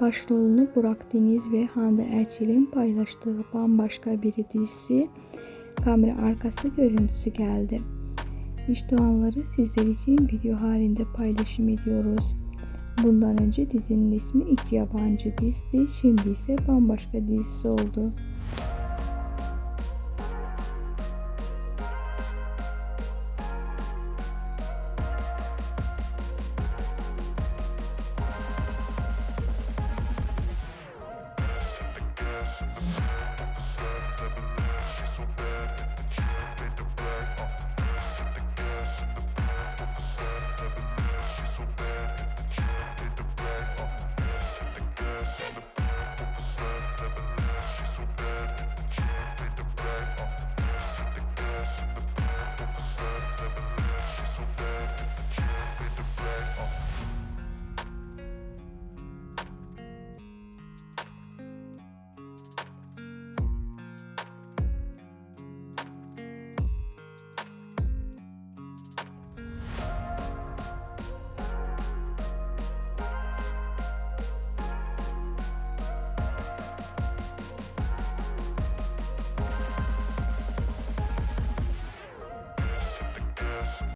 başrolünü Burak Deniz ve Hande Erçel'in paylaştığı bambaşka bir dizisi kamera arkası görüntüsü geldi. İşte anları sizler için video halinde paylaşım ediyoruz. Bundan önce dizinin ismi iki Yabancı dizisi, şimdi ise bambaşka dizisi oldu.